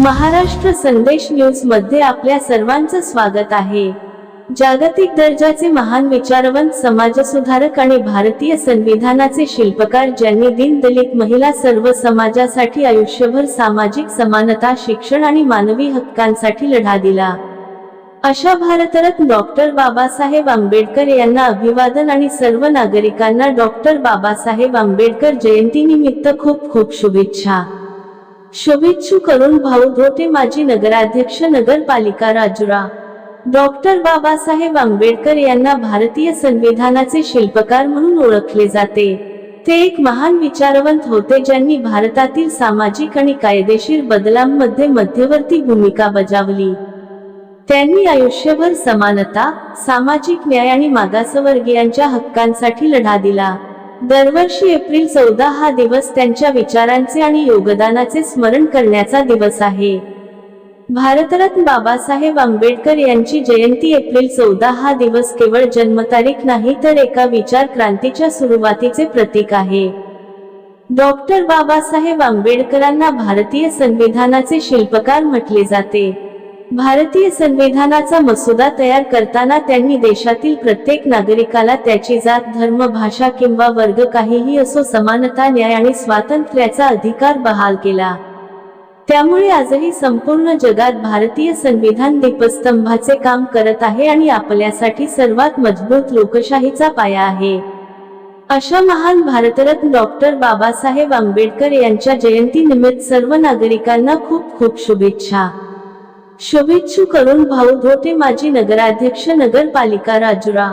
महाराष्ट्र संदेश न्यूजमध्ये आपल्या सर्वांचं स्वागत आहे. जागतिक दर्जाचे महान विचारवंत समाजसुधारक आणि भारतीय संविधानाचे शिल्पकार ज्यांनी दीनदलित महिला सर्व समाजासाठी आयुष्यभर सामाजिक समानता शिक्षण आणि मानवी हक्कांसाठी लढा दिला. अशा भारतरत्न डॉक्टर बाबासाहेब आंबेडकर यांना अभिवादन आणि सर्व नागरिकांना डॉक्टर बाबासाहेब आंबेडकर जयंतीनिमित्त खूप खूप शुभेच्छा. शुभेच्छू करून भाऊ धोटे माजी नगराध्यक्ष नगरपालिका राजुरा. डॉक्टर बाबासाहेब आंबेडकर यांना भारतीय संविधानाचे शिल्पकार म्हणून ओळखले जाते. ते एक महान विचारवंत होते ज्यांनी भारतातील सामाजिक आणि कायदेशीर बदलांमध्ये मध्यवर्ती भूमिका बजावली. त्यांनी आयुष्यभर समानता सामाजिक न्याय आणि मागासवर्गीयांच्या हक्कांसाठी लढा दिला. दरवर्षी एप्रिल चौदा हा दिवस त्यांच्या विचारांचे आणि योगदानाचे स्मरण करण्याचा दिवस आहे. भारतरत्न बाबासाहेब आंबेडकर यांची जयंती एप्रिल चौदा हा दिवस केवळ जन्मतारीख नाही तर एका विचार क्रांतीच्या सुरुवातीचे प्रतीक आहे. डॉक्टर बाबासाहेब आंबेडकरांना भारतीय संविधानाचे शिल्पकार म्हटले जाते. भारतीय संविधानाचा मसुदा तयार करताना त्यांनी देशातील प्रत्येक नागरिकाला त्याची जात धर्म भाषा किंवा वर्ग काहीही असो समानता न्याय आणि स्वातंत्र्याचा अधिकार बहाल केला. त्यामुळे आजही संपूर्ण जगात भारतीय संविधान दीपस्तंभाचे काम करत आहे आणि आपल्यासाठी सर्वात मजबूत लोकशाहीचा पाया आहे. अशा महान भारतरत्न डॉक्टर बाबासाहेब आंबेडकर यांच्या जयंतीनिमित्त सर्व नागरिकांना खूप खूप शुभेच्छा. शुभेच्छू करून भाऊ धोटे माजी नगराध्यक्ष नगरपालिका राजुरा.